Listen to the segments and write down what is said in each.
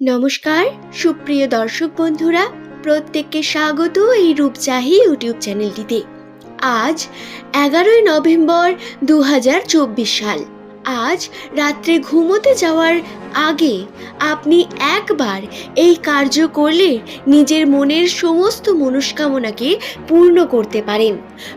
নমস্কার, সুপ্রিয় দর্শক বন্ধুরা, প্রত্যেককে স্বাগত এই রূপচাহি ইউটিউব চ্যানেলটিতে। আজ এগারোই নভেম্বর দু হাজার চব্বিশ সাল। আজ রাত্রে ঘুমোতে যাওয়ার আগে আপনি একবার এই কার্য করলে নিজের মনের সমস্ত মনস্কামনাকে পূর্ণ করতে পারেন।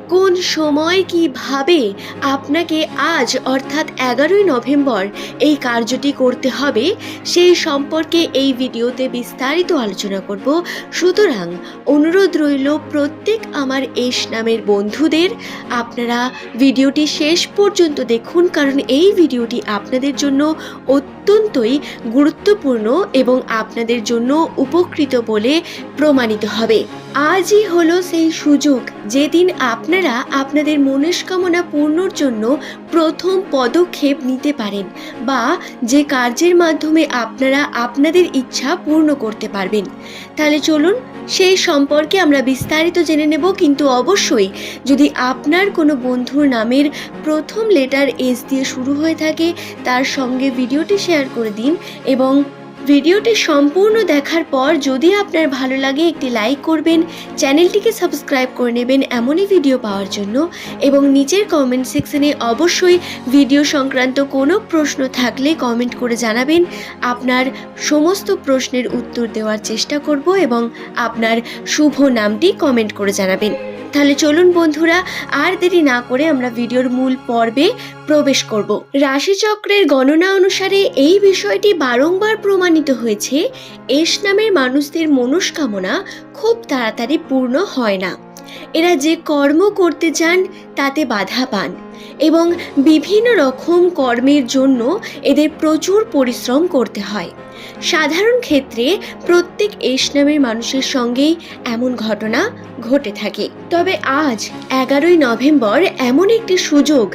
কোন সময় কীভাবে আপনাকে আজ অর্থাৎ এগারোই নভেম্বর এই কার্যটি করতে হবে সেই সম্পর্কে এই ভিডিওতে বিস্তারিত আলোচনা করব। সুতরাং অনুরোধ রইল প্রত্যেক আমার এস নামের বন্ধুদের। আপনারা ভিডিওটি শেষ পর্যন্ত দেখুন, কারণ এই ভিডিওটি আপনাদের জন্য অত্যন্তই গুরুত্বপূর্ণ এবং আপনাদের জন্য উপকৃত বলে প্রমাণিত হবে। আজই হলো সেই সুযোগ যেদিন আপনারা আপনাদের মনস্কামনা পূর্ণর জন্য প্রথম পদক্ষেপ নিতে পারেন বা যে কার্যের মাধ্যমে আপনারা আপনাদের ইচ্ছা পূর্ণ করতে পারবেন। তাহলে চলুন সেই সম্পর্কে আমরা বিস্তারিত জেনে নেব, কিন্তু অবশ্যই যদি আপনার কোনো বন্ধুর নামের প্রথম লেটার এস দিয়ে শুরু হয়ে থাকে, তার সঙ্গে ভিডিওটি শেয়ার করে দিন এবং ভিডিওটি সম্পূর্ণ দেখার পর যদি আপনার ভালো লাগে একটি লাইক করবেন, চ্যানেলটিকে সাবস্ক্রাইব করে নেবেন এমনই ভিডিও পাওয়ার জন্য এবং নিচের কমেন্ট সেকশনে অবশ্যই ভিডিও সংক্রান্ত কোনো প্রশ্ন থাকলে কমেন্ট করে জানাবেন। আপনার সমস্ত প্রশ্নের উত্তর দেওয়ার চেষ্টা করব এবং আপনার শুভ নামটি কমেন্ট করে জানাবেন। তাহলে চলুন বন্ধুরা, আর দেরি না করে আমরা ভিডিওর মূল পর্বে প্রবেশ করব। রাশিচক্রের গণনা অনুসারে এই বিষয়টি বারংবার প্রমাণিত হয়েছে। এস নামের মানুষদের মনস্কামনা খুব তাড়াতাড়ি পূর্ণ হয় না। এরা যে কর্ম করতে চান, তাতে বাধা পান এবং বিভিন্ন রকম কর্মের জন্য এদের প্রচুর পরিশ্রম করতে হয়। সাধারণ ক্ষেত্রে প্রত্যেক এস নামের মানুষের সঙ্গেই এমন ঘটনা ঘটে থাকে। তবে আজ, এগারোই নভেম্বর, এমন একটি সুযোগ,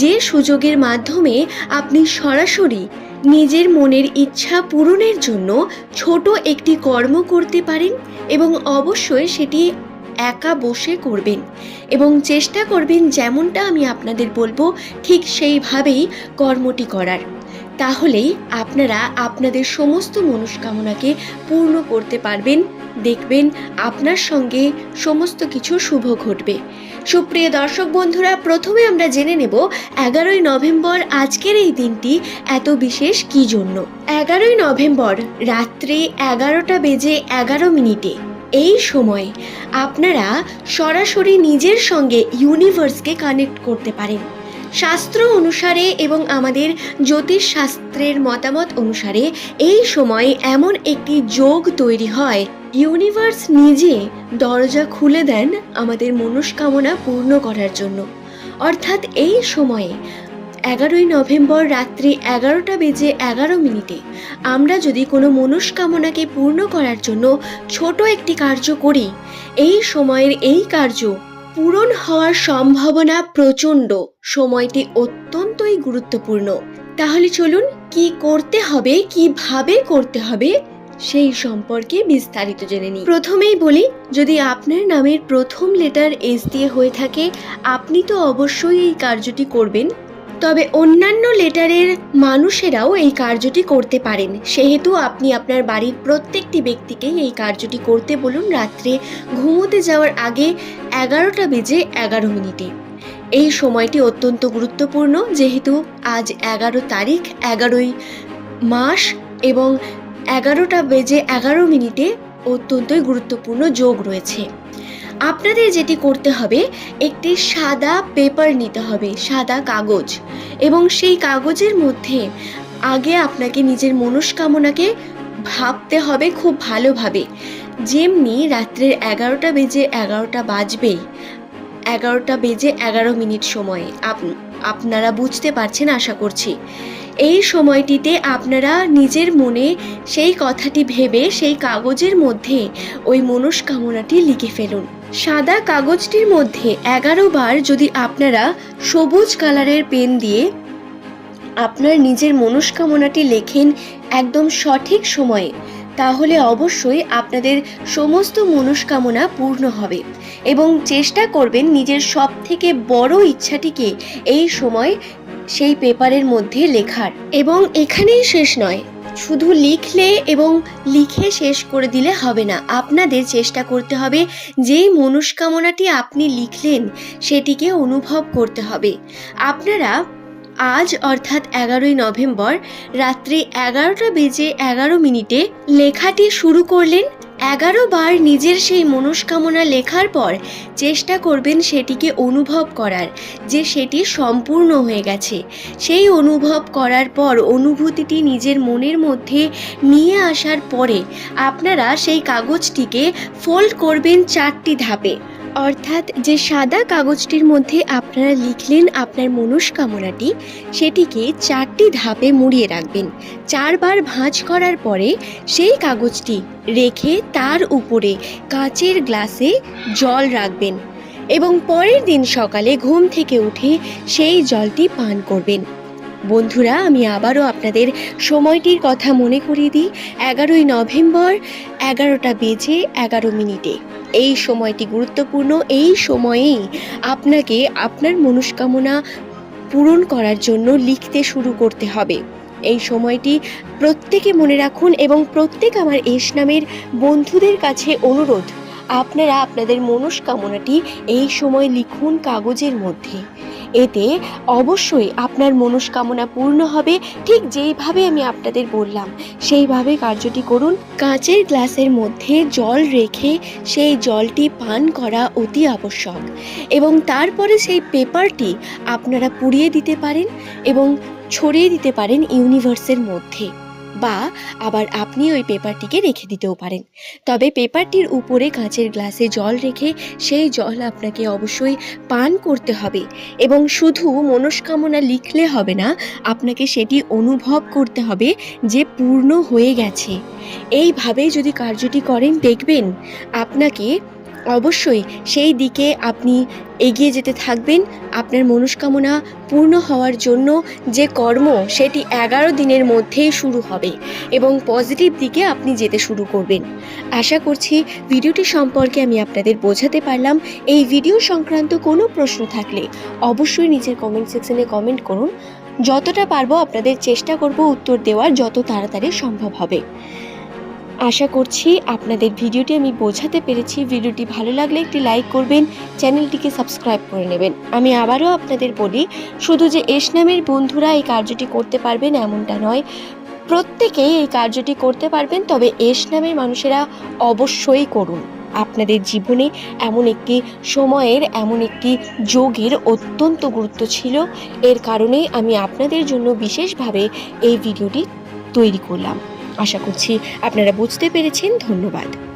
যে সুযোগের মাধ্যমে আপনি সরাসরি নিজের মনের ইচ্ছা পূরণের জন্য ছোট একটি কর্ম করতে পারেন এবং অবশ্যই সেটি একা বসে করবেন এবং চেষ্টা করবেন যেমনটা আমি আপনাদের বলব, ঠিক সেইভাবেই কর্মটি করার। তাহলেই আপনারা আপনাদের সমস্ত মনস্কামনাকে পূর্ণ করতে পারবেন, দেখবেন আপনার সঙ্গে সমস্ত কিছু শুভ ঘটবে। সুপ্রিয় দর্শক বন্ধুরা, প্রথমে আমরা জেনে নেব এগারোই নভেম্বর আজকের এই দিনটি এত বিশেষ কী জন্য? এগারোই নভেম্বর রাত্রে এগারোটা বেজে এগারো মিনিটে। এই সময় আপনারা সরাসরি নিজের সঙ্গে ইউনিভার্সকে কানেক্ট করতে পারেন। শাস্ত্র অনুসারে এবং আমাদের জ্যোতিষ শাস্ত্রের মতামত অনুসারে এই সময় এমন একটি যোগ তৈরি হয়। ইউনিভার্স নিজে দরজা খুলে দেন আমাদের মনস্কামনা পূর্ণ করার জন্য। অর্থাৎ এই সময়ে এগারোই নভেম্বর রাত্রি এগারোটা বেজে এগারো মিনিটে আমরা যদি কোনো মনস্কামনাকে পূর্ণ করার জন্য ছোট একটি কার্য করি, এই সময়ের এই কার্য পূরণ হওয়ার সম্ভাবনা প্রচণ্ড। সময়টি অত্যন্তই গুরুত্বপূর্ণ। তাহলে চলুন কি করতে হবে, কীভাবে করতে হবে, সেই সম্পর্কে বিস্তারিত জেনে নিই। প্রথমেই বলি, যদি আপনার নামের প্রথম লেটার এস দিয়ে হয়ে থাকে, আপনি তো অবশ্যই এই কার্যটি করবেন। তবে অন্যান্য লেটারের মানুষেরাও এই কার্যটি করতে পারেন। সেহেতু আপনি আপনার বাড়ির প্রত্যেকটি ব্যক্তিকেই এই কার্যটি করতে বলুন রাত্রে ঘুমোতে যাওয়ার আগে এগারোটা বেজে এগারো মিনিটে। এই সময়টি অত্যন্ত গুরুত্বপূর্ণ, যেহেতু আজ এগারো তারিখ, এগারোই মাস এবং এগারোটা বেজে এগারো মিনিটে অত্যন্তই গুরুত্বপূর্ণ যোগ রয়েছে। আপনাদের যেটি করতে হবে, একটি সাদা পেপার নিতে হবে, সাদা কাগজ। এবং সেই কাগজের মধ্যে আগে আপনাকে নিজের মনস্কামনাকে ভাবতে হবে খুব ভালোভাবে। যেমনি রাত্রের এগারোটা বেজে এগারোটা বাজবেই এগারোটা বেজে এগারো মিনিট সময়ে। আপ- আপনারা বুঝতে পারছেন, আশা করছি। এই সময়টিতে আপনারা নিজের মনে সেই কথাটি ভেবে সেই কাগজের মধ্যে ওই মনস্কামনাটি লিখে ফেলুন। সাদা কাগজটির মধ্যে এগারো বার যদি আপনারা সবুজ কালারের পেন দিয়ে আপনার নিজের মনস্কামনাটি লেখেন একদম সঠিক সময়ে, তাহলে অবশ্যই আপনাদের সমস্ত মনস্কামনা পূর্ণ হবে এবং চেষ্টা করবেন নিজের সব থেকে বড় ইচ্ছাটিকে এই সময় সেই পেপারের মধ্যে লেখার। এবং এখানেই শেষ নয়। শুধু লিখলে এবং লিখে শেষ করে দিলে হবে না। আপনাদের চেষ্টা করতে হবে যেই মনস্কামনাটি আপনি লিখলেন সেটিকে অনুভব করতে হবে। আপনারা আজ অর্থাৎ এগারোই নভেম্বর রাত্রি এগারোটা বেজে এগারো মিনিটে লেখাটি শুরু করলেন এগারো বার নিজের সেই মনস্কামনা লেখার পর চেষ্টা করবেন সেটিকে অনুভব করার, যে সেটি সম্পূর্ণ হয়ে গেছে। সেই অনুভব করার পর অনুভূতিটি নিজের মনের মধ্যে নিয়ে আসার পরে আপনারা সেই কাগজটিকে ফোল্ড করবেন চারটি ধাপে। অর্থাৎ যে সাদা কাগজটির মধ্যে আপনারা লিখলেন আপনার মনস্কামনাটি, সেটিকে চারটি ধাপে মুড়িয়ে রাখবেন। চারবার ভাঁজ করার পরে সেই কাগজটি রেখে তার উপরে কাচের গ্লাসে জল রাখবেন এবং পরের দিন সকালে ঘুম থেকে উঠে সেই জলটি পান করবেন। বন্ধুরা, আমি আবারও আপনাদের সময়টির কথা মনে করিয়ে দিই। এগারোই নভেম্বর, এগারোটা বেজে এগারো মিনিটে। এই সময়টি গুরুত্বপূর্ণ। এই সময়েই আপনাকে আপনার মনস্কামনা পূরণ করার জন্য লিখতে শুরু করতে হবে। এই সময়টি প্রত্যেকে মনে রাখুন এবং প্রত্যেক আমার এস নামের বন্ধুদের কাছে অনুরোধ। আপনারা আপনাদের মনস্কামনাটি এই সময় লিখুন কাগজের মধ্যে। এতে অবশ্যই আপনার মনস্কামনা পূর্ণ হবে, ঠিক যেইভাবে আমি আপনাদের বললাম। সেইভাবে কার্যটি করুন। কাঁচের গ্লাসের মধ্যে জল রেখে সেই জলটি পান করা অতি আবশ্যক। এবং তারপরে সেই পেপারটি আপনারা পুড়িয়ে দিতে পারেন এবং ছড়িয়ে দিতে পারেন ইউনিভার্সের মধ্যে। বা আবার আপনি ওই পেপারটিকে রেখে দিতেও পারেন। তবে পেপারটির উপরে কাঁচের গ্লাসে জল রেখে সেই জল আপনাকে অবশ্যই পান করতে হবে এবং শুধু মনস্কামনা লিখলে হবে না, আপনাকে সেটি অনুভব করতে হবে যে পূর্ণ হয়ে গেছে। এইভাবে যদি কার্যটি করেন, দেখবেন আপনাকে অবশ্যই সেই দিকে আপনি এগিয়ে যেতে থাকবেন। আপনার মনস্কামনা পূর্ণ হওয়ার জন্য যে কর্ম, সেটি এগারো দিনের মধ্যেই শুরু হবে এবং পজিটিভ দিকে আপনি যেতে শুরু করবেন। আশা করছি ভিডিওটি সম্পর্কে আমি আপনাদের বোঝাতে পারলাম। এই ভিডিও সংক্রান্ত কোনো প্রশ্ন থাকলে অবশ্যই নিচের কমেন্ট সেকশনে কমেন্ট করুন। যতটা পারব আপনাদের চেষ্টা করব উত্তর দেওয়ার, যত তাড়াতাড়ি সম্ভব হবে। আশা করছি আপনাদের ভিডিওটি আমি বোঝাতে পেরেছি। ভিডিওটি ভালো লাগলে একটি লাইক করবেন, চ্যানেলটিকে সাবস্ক্রাইব করে নেবেন। আমি আবারও আপনাদের বলি, শুধু যে এস নামের বন্ধুরা এই কার্যটি করতে পারবেন এমনটা নয়। প্রত্যেকেই এই কার্যটি করতে পারবেন, তবে এস নামের মানুষেরা অবশ্যই করুন। আপনাদের জীবনে এমন একটি সময়ের, এমন একটি যোগের অত্যন্ত গুরুত্ব ছিল। এর কারণে আমি আপনাদের জন্য বিশেষভাবে এই ভিডিওটি তৈরি করলাম। আশা করছি আপনারা বুঝতে পেরেছেন ধন্যবাদ।